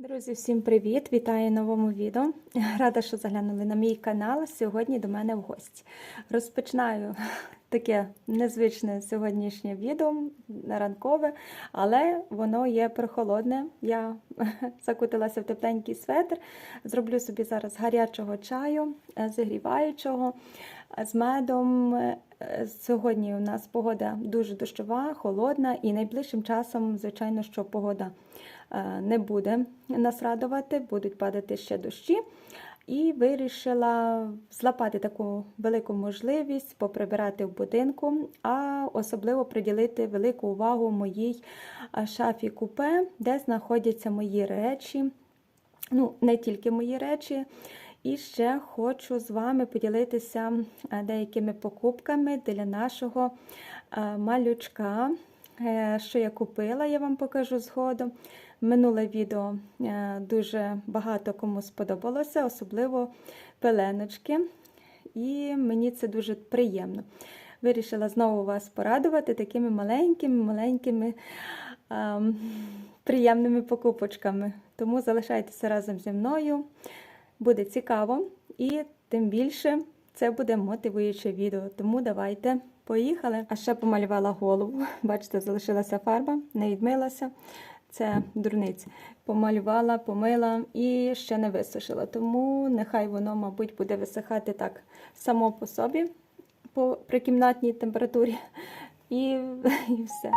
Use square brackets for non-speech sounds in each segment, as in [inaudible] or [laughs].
Друзі, всім привіт! Вітаю новому відео. Рада, що заглянули на мій канал сьогодні до мене в гості. Розпочинаю [laughs] таке незвичне сьогоднішнє відео ранкове, але воно є прохолодне. Я [laughs] закутилася в тепленький светр. Зроблю собі зараз гарячого чаю, е, зігріваючого з медом. Е, Сьогодні у нас погода дуже дощова, холодна, і найближчим часом, звичайно, що погода е, не буде нас радувати, будуть падати ще дощі. І вирішила злапати таку велику можливість поприбирати в будинку, а особливо приділити велику увагу моїй е, шафі купе, де знаходяться мої речі. Ну, не тільки мої речі. І ще хочу з вами поділитися е, деякими покупками для нашого е, малючка, е, що я купила, я вам покажу згодом. Минуле відео дуже багато кому сподобалося, особливо пеленочки. І мені це дуже приємно. Вирішила знову вас порадувати такими маленькими-маленькими ем, приємними покупочками. Тому залишайтеся разом зі мною буде цікаво, і тим більше це буде мотивуюче відео. Тому давайте поїхали. А ще помалювала голову. Бачите, залишилася фарба, не відмилася. Це дурниць. Помалювала, помила і ще не висушила. Тому нехай воно, мабуть, буде висихати так само по собі, по при кімнатній температурі. І, [laughs] І все.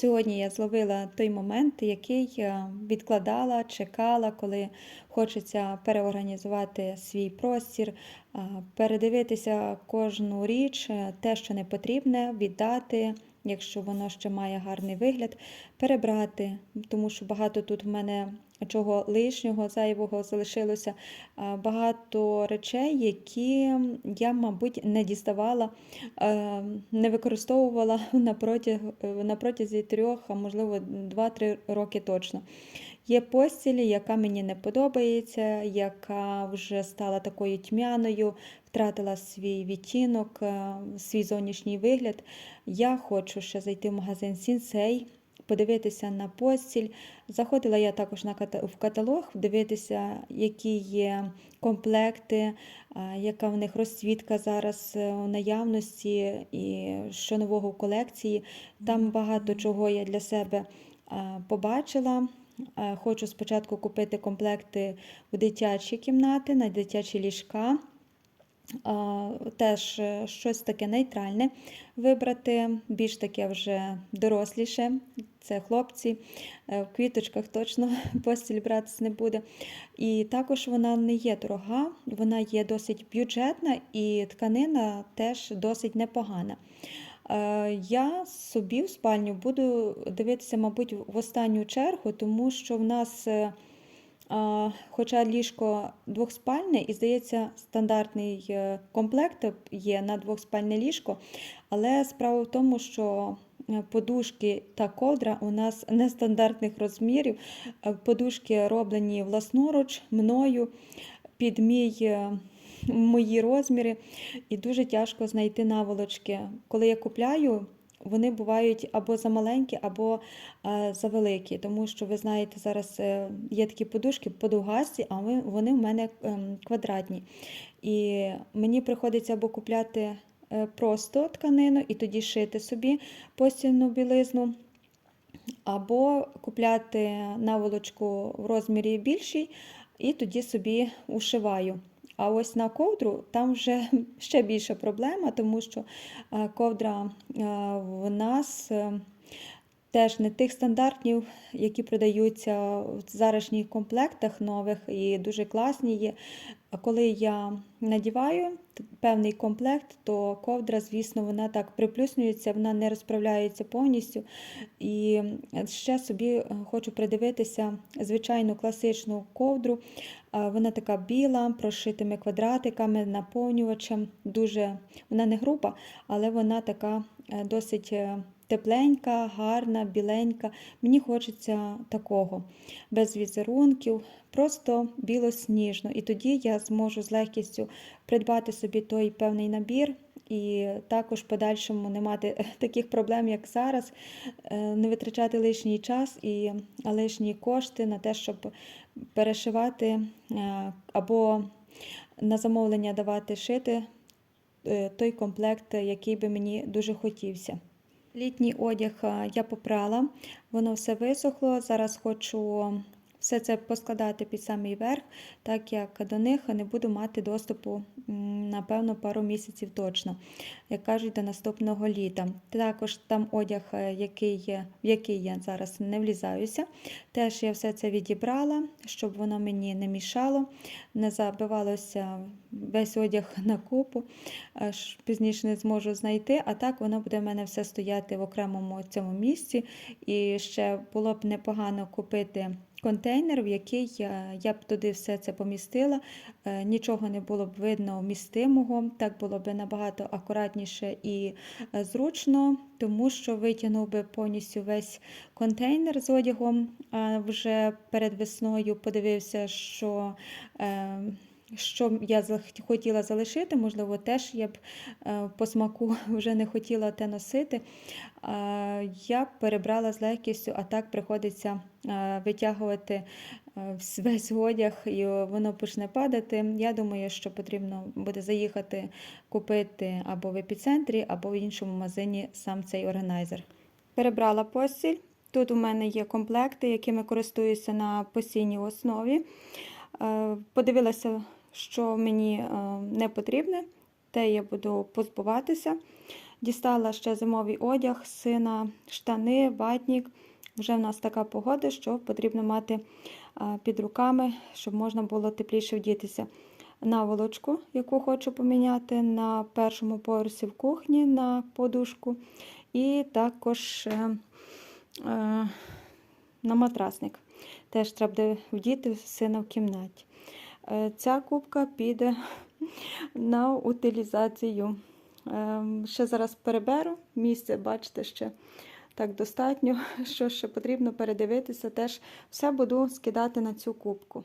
Сьогодні я зловила той момент, який е, відкладала, чекала, коли хочеться переорганізувати свій простір, е, передивитися кожну річ, е, те, що не потрібне, віддати. Якщо воно ще має гарний вигляд, перебрати, тому що багато тут в мене чого лишнього, зайвого залишилося, багато речей, які я, мабуть, не діставала, не використовувала [laughs] на протязі, трьох, а можливо, 2-3 роки точно. Є постілі, яка мені не подобається, яка вже стала такою тьмяною, втратила свій відтінок, свій зовнішній вигляд. Я хочу ще зайти в магазин Сінсей, подивитися на постіль. Заходила я також на в каталог, дивитися, які є комплекти, яка в них розцвітка зараз е, у наявності і що нового в колекції. Там багато чого я для себе побачила. Хочу спочатку купити комплекти у дитячі кімнати, на дитячі ліжка. Теж е, щось таке нейтральне вибрати, більш таке вже доросліше. Це хлопці, е, в квіточках точно [laughs] постіль братись не буде. І також вона не є дорога, вона є досить бюджетна і тканина теж досить непогана. Е, я собі в спальню буду дивитися, мабуть, в останню чергу, тому що в нас. Хоча ліжко двохспальне, і, здається, стандартний е, комплект є на двохспальне ліжко, але справа в тому, що е, подушки та ковдра у нас [laughs] нестандартних розмірів. Е, подушки роблені власноруч мною під мій. Мої розміри, і дуже тяжко знайти наволочки. Коли я купляю вони бувають або замаленькі, або е, завеликі. Тому що ви знаєте, зараз е, є такі подушки подовгасті, а вони в мене ем, квадратні. І мені приходиться або купляти е, просто тканину і тоді шити собі постільну білизну, або купляти наволочку в розмірі більший і тоді собі ушиваю. А ось на ковдру там вже [laughs] ще більша проблема, тому що е, ковдра е, в нас е, теж не тих стандартів, які продаються в зарашніх комплектах нових і дуже класні є. А коли я надіваю певний комплект, то ковдра, звісно, вона так приплюснюється, вона не розправляється повністю. І ще собі е, хочу придивитися звичайну класичну ковдру. Вона така біла, прошитими квадратиками, наповнювачем. Дуже вона не груба, але вона така е, досить е, тепленька, гарна, біленька. Мені хочеться такого, без візерунків, просто білосніжно. І тоді я зможу з легкістю придбати собі той певний набір. І також в подальшому не мати [laughs] таких проблем, як зараз, е, не витрачати лишній час і лишні кошти на те, щоб перешивати е, або на замовлення давати шити е, той комплект, який би мені дуже хотівся. Літній одяг е, я попрала, воно все висохло. Зараз хочу все це поскладати під самий верх, так як до них не буду мати доступу, напевно, пару місяців точно, як кажуть, до наступного літа. Також там одяг, е, який є, в який я зараз не влізаюся. Теж я все це відібрала, щоб воно мені не мішало, не забивалося весь одяг [laughs] на купу. Аж пізніше не зможу знайти, а так воно буде в мене все стояти в окремому цьому місці. І ще було б непогано купити контейнер, в який я, я б туди все це помістила. Е, Нічого не було б видно вмістимого, так було б набагато акуратніше і е, зручно, тому що витягнув би повністю весь контейнер з одягом. А вже перед весною подивився, що. Е, що я хотіла залишити, можливо, теж я б е, по смаку [laughs] вже не хотіла те носити. Я б перебрала з легкістю, а так приходиться е, витягувати е, весь одяг і воно почне падати. Я думаю, що потрібно буде заїхати купити або в епіцентрі, або в іншому магазині сам цей органайзер. Перебрала постіль. Тут у мене є комплекти, якими користуюся на постійній основі. Е, Подивилася, що мені е, не потрібне, те я буду позбуватися. Дістала ще зимовий одяг, сина, штани, ватнік. Вже в нас така погода, що потрібно мати е, під руками, щоб можна було тепліше вдітися. Наволочку, яку хочу поміняти на першому поверсі в кухні на подушку. І також е, е, на матрасник. Теж треба вдіти сина в кімнаті. Е, Ця кубка піде [laughs] на утилізацію. Ем, Ще зараз переберу місце, бачите, ще так достатньо. [laughs] Що ще потрібно передивитися, теж все буду скидати на цю кубку.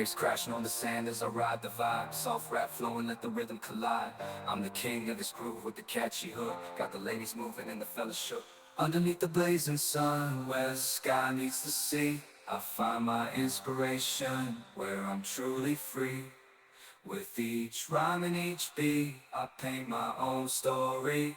Waves crashing on the sand as I ride the vibe. Soft rap flowing, let the rhythm collide. I'm the king of this groove with the catchy hook. Got the ladies moving and the fellas shook. Underneath the blazing sun, where the sky meets the sea, I find my inspiration where I'm truly free. With each rhyme and each beat, I paint my own story.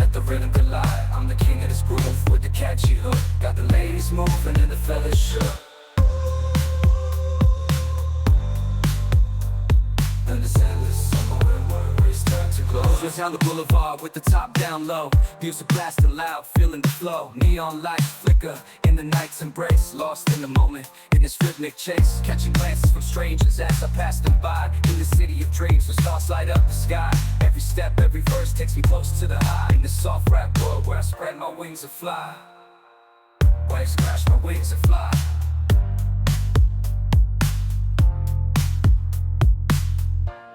let the rhythm collide. I'm the king of this groove with the catchy hook. Got the ladies moving and the fellas shook. And it's endless summer where worries turn to glow. Just down the boulevard with the top down low. Music blasting loud, feeling the flow. Neon lights flicker in the night's embrace. Lost in the moment in this rhythmic chase. Catching glances from strangers as I pass them by. In the city of dreams where stars light up the sky. Step, every verse takes me close to the high. In the soft rap world where I spread my wings and fly. Waves crash my wings and fly.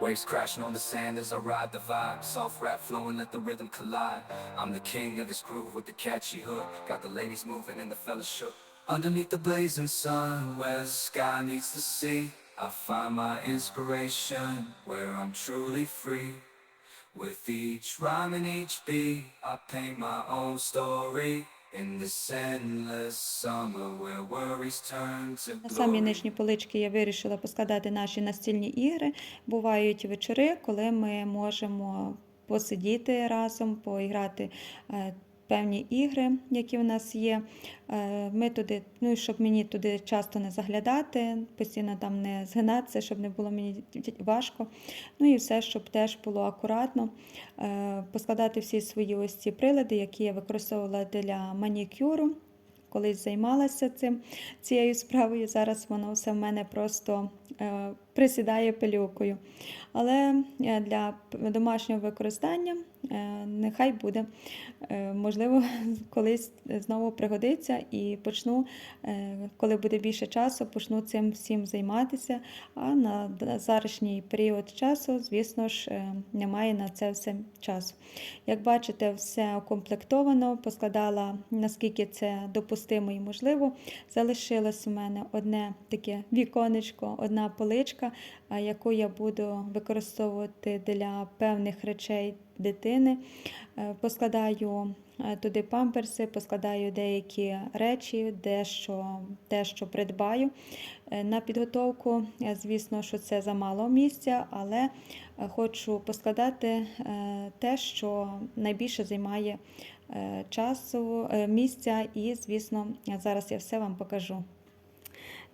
Waves crashing on the sand as I ride the vibe. Soft rap flowing, let the rhythm collide. I'm the king of this groove with the catchy hook. Got the ladies moving and the fellas shook. Underneath the blazing sun, where the sky meets the sea, I find my inspiration where I'm truly free. With each rhyme and each beat, I paint my own story. In this endless summer where worries turn to На самі нижні полички я вирішила поскладати наші настільні ігри. Бувають вечори, коли ми можемо посидіти разом, поіграти е, певні ігри, які в нас є. Е, Ми туди, ну і щоб мені туди часто не заглядати, постійно там не згинатися, щоб не було мені важко. Ну і все, щоб теж було акуратно. Е, Поскладати всі свої ось ці прилади, які я використовувала для манікюру колись займалася цим, цією справою. Зараз воно все в мене просто е, присідає пилюкою. Але е, для домашнього використання е, нехай буде. Е, можливо, [laughs] колись знову пригодиться і почну, коли буде більше часу, почну цим всім займатися. А на зарішній період часу, звісно ж, немає на це все часу. Як бачите, все укомплектовано, поскладала наскільки це допустимо і можливо. Залишилось у мене одне таке віконечко, одна поличка, а, яку я буду використовувати для певних речей дитини. Е, Поскладаю е, туди памперси, поскладаю деякі речі, дещо, те, що придбаю. Е, На підготовку, звісно, що це замало місця, але хочу поскладати те, що найбільше займає часу, місця, і, звісно, зараз я все вам покажу.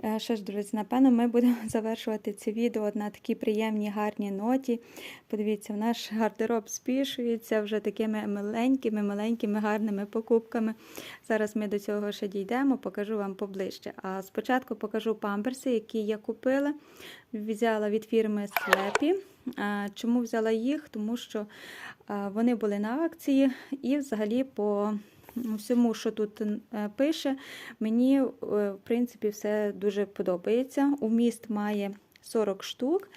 Е, Що ж, друзі, напевно, ми будемо [laughs] завершувати це відео на такій приємній, гарній ноті. Подивіться, наш гардероб збільшується вже такими миленькими, маленькими, гарними покупками. Зараз ми до цього ще дійдемо, покажу вам поближче. А спочатку покажу памперси, які я купила. Взяла від фірми Слепі. Чому взяла їх? Тому що вони були на акції і взагалі по всьому, що тут е, пише, мені е, в принципі все дуже подобається. Уміст має 40 штук,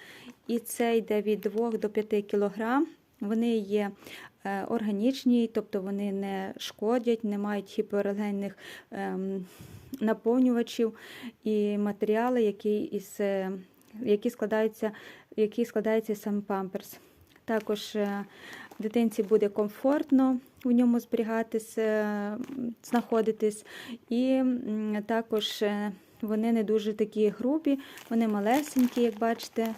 і це йде від 2 до 5 кг. Вони є е, органічні, тобто вони не шкодять, не мають гіпоалергенних ем, наповнювачів і матеріали, які, із, які складаються, які складається сам памперс. Також дитинці буде комфортно в ньому зберігатися, е, знаходитись, і також е, вони не дуже такі грубі, вони малесенькі, як бачите.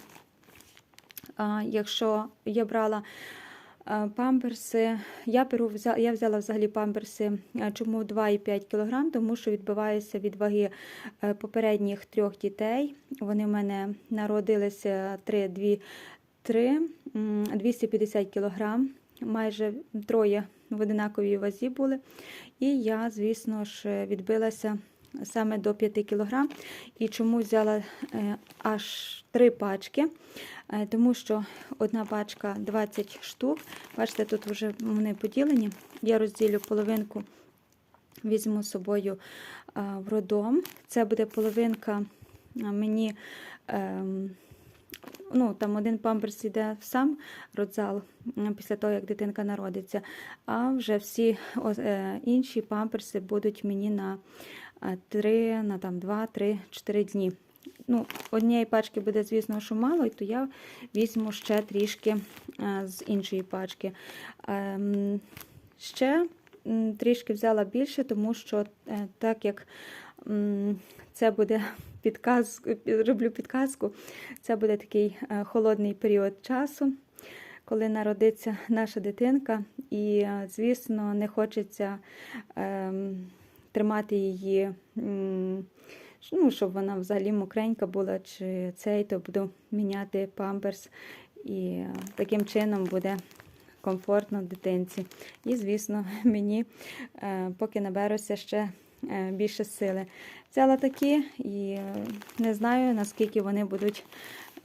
Якщо я брала е, памперси, я беру, я взяла взагалі памперси, чому 2,5 кг, тому що відбиваюся від ваги попередніх трьох дітей. Вони в мене народилися 3, 2, 3, 250 кг, майже троє в одинаковій вазі були. І я, звісно ж, відбилася саме до 5 кг. І чому взяла е, аж 3 пачки? Е, Тому що одна пачка 20 штук. Бачите, тут вже вони поділені. Я розділю половинку, візьму з собою е, в роддом. Це буде половинка мені ем, Ну, там один памперс йде в сам родзал після того, як дитинка народиться. А вже всі е, інші памперси будуть мені на 3, на там 2, 3, 4 дні. Ну, однієї пачки буде, звісно, що мало, і то я візьму ще трішки е, з іншої пачки. Ем, ще трішки взяла більше, тому що е, так як це буде підказ, роблю підказку, це буде такий е, холодний період часу, коли народиться наша дитинка, і, е, звісно, не хочеться ем, тримати її. Ну, щоб вона взагалі мокренька була, чи цей, то буду міняти памперс. І е, таким чином буде комфортно дитинці. І, звісно, [laughs] мені, поки наберуся ще більше сили. Взяла такі і е, не знаю, наскільки вони будуть,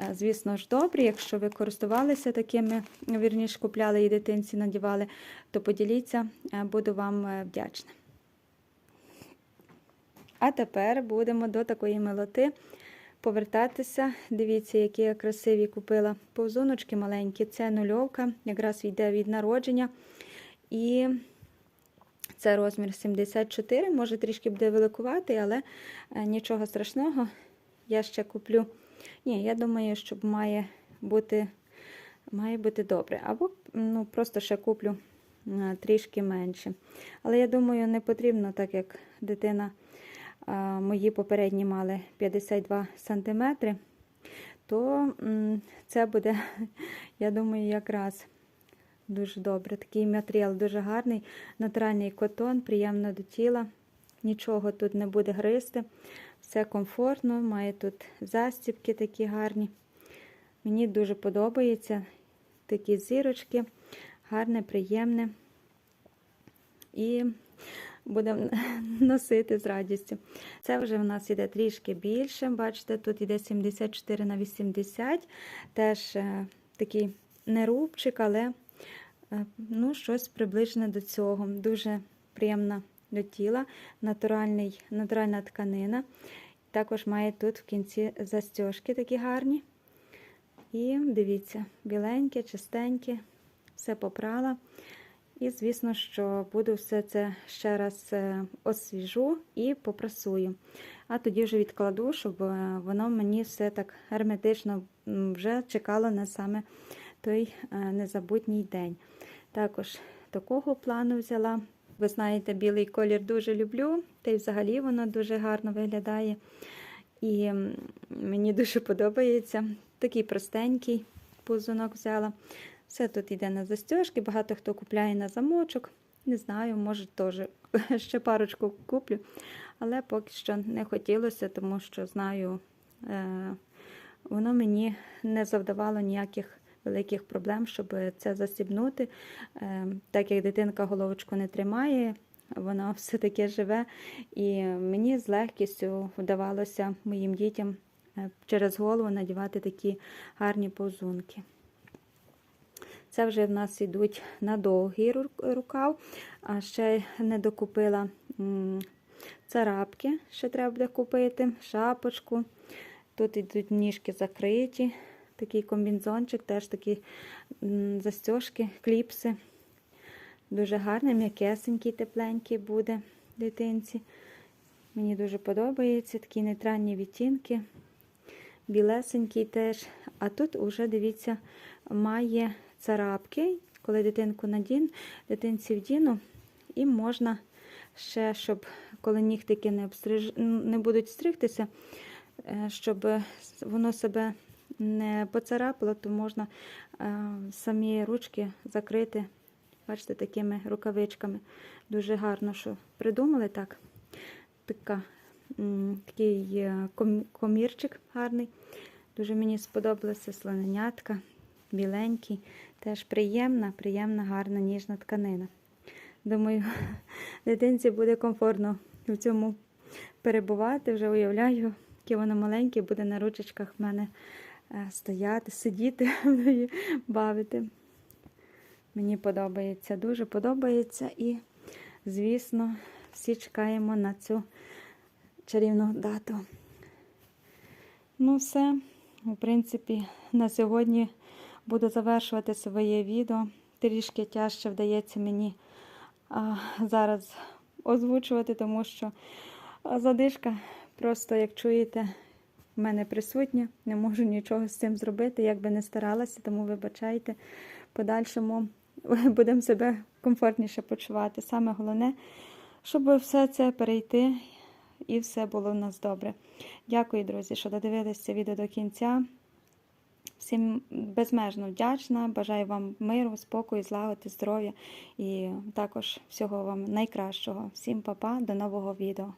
е, звісно ж, добрі. Якщо ви користувалися такими, вірніше купляли і дитинці надівали, то поділіться, е, буду вам вдячна. А тепер будемо до такої милоти повертатися. Дивіться, які я красиві купила повзуночки маленькі. Це нульовка, якраз йде від народження. І це розмір 74. Може, трішки буде великувати, але е, нічого страшного. Я ще куплю. Ні, я думаю, що має бути, має бути добре. Або ну, просто ще куплю е, трішки менше. Але я думаю, не потрібно, так як дитина. Мої попередні мали 52 см, то це буде, [laughs] я думаю, якраз дуже добре. Такий матеріал дуже гарний, натуральний котон, приємно до тіла. Нічого тут не буде гризти. Все комфортно, має тут застібки такі гарні. Мені дуже подобається такі зірочки, гарне, приємне. І будемо [laughs] носити з радістю. Це вже в нас іде трішки більше. Бачите, тут іде 74 на 80. Теж е, такий не рубчик, але ну, щось приближене до цього. Дуже приємна до тіла, натуральний, натуральна тканина. Також має тут в кінці застіжки такі гарні. І дивіться, біленьке, чистеньке, все попрала. І, звісно, що буду все це ще раз е, освіжу і попрасую. А тоді вже відкладу, щоб е, воно мені все так герметично вже чекало на саме той е, незабутній день. Також такого плану взяла. Ви знаєте, білий колір дуже люблю, та й взагалі воно дуже гарно виглядає. І мені дуже подобається. Такий простенький пузунок взяла. Все тут йде на застіжки, багато хто купляє на замочок. Не знаю, може теж [laughs] ще парочку куплю, але поки що не хотілося, тому що знаю, е, воно мені не завдавало ніяких великих проблем, щоб це застібнути. Е, так як дитинка головочку не тримає, воно [laughs] все таке живе. І мені з легкістю вдавалося моїм дітям е, через голову надівати такі гарні повзунки. Це вже в нас йдуть на довгий рукав. А ще не докупила царапки, ще треба буде купити, шапочку. Тут йдуть ніжки закриті, такий комбінзончик, теж такі м, застіжки, кліпси. Дуже гарний, м'якесенький, тепленький буде дитинці. Мені дуже подобається такі нейтральні відтінки. Білесенький теж. А тут уже, дивіться, має царапки, коли дитинку надін, дитинці вдіну, і можна ще, щоб коли нігтики не, обстриж... не будуть стригтися, е, щоб воно себе не поцарапало, то можна е, самі ручки закрити, бачите, такими рукавичками. Дуже гарно, що придумали так. Така, такий е, комірчик гарний. Дуже мені сподобалася слоненятка, біленький. Теж приємна, приємна, гарна, ніжна тканина. Думаю, [laughs] дитинці буде комфортно в цьому перебувати. Вже уявляю, яке воно маленьке, буде на ручечках в мене стояти, сидіти, [laughs] і бавити. Мені подобається, дуже подобається. І, звісно, всі чекаємо на цю чарівну дату. Ну, все, У принципі, на сьогодні буду завершувати своє відео. Трішки тяжче вдається мені а, зараз озвучувати, тому що задишка просто, як чуєте, в мене присутня. Не можу нічого з цим зробити, як би не старалася, тому вибачайте. Подальшому [laughs] будемо себе комфортніше почувати. Саме головне, щоб все це перейти і все було в нас добре. Дякую, друзі, що додивилися це відео до кінця. Всім безмежно вдячна. Бажаю вам миру, спокою, злагоди, здоров'я і також всього вам найкращого. Всім па-па, до нового відео.